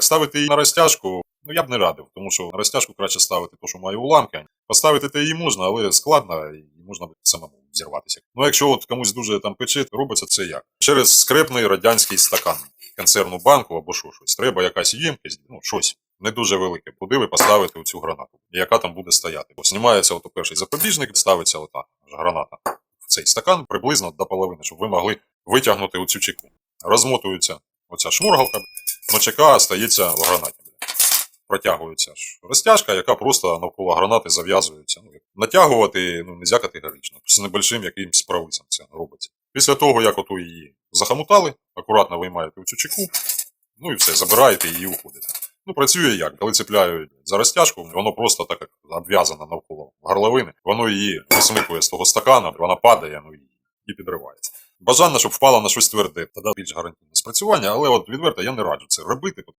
Ставити її на розтяжку, ну я б не радив, тому що на розтяжку краще ставити те, що має уламки. Поставити те її можна, але складно і можна самому зірватися. Ну якщо от комусь дуже там печить, робиться це як? Через скрепний радянський стакан, консервну банку або що щось. Треба якась ємкість, ну щось. Не дуже велике, куди ви поставите цю гранату, яка там буде стояти. Бо знімається от перший запобіжник, ставиться ота граната в цей стакан приблизно до половини, щоб ви могли витягнути оцю чеку. Розмотується оця шмургалка, но чека стається в гранаті. Протягується ж розтяжка, яка просто навколо гранати зав'язується. Ну, натягувати ну, нельзя категорично. З небольшим якимсь правицем це робиться. Після того, як оту її захамутали, акуратно виймаєте цю чеку, ну і все, забираєте її уходите. Ну, працює як? Коли цепляють за розтяжку, воно просто так як обв'язано навколо горловини, воно її висмикує з того стакана, вона падає, ну і, підривається. Бажано, щоб впала на щось тверде, тоді більш гарантійне спрацювання, але от відверто я не раджу це робити.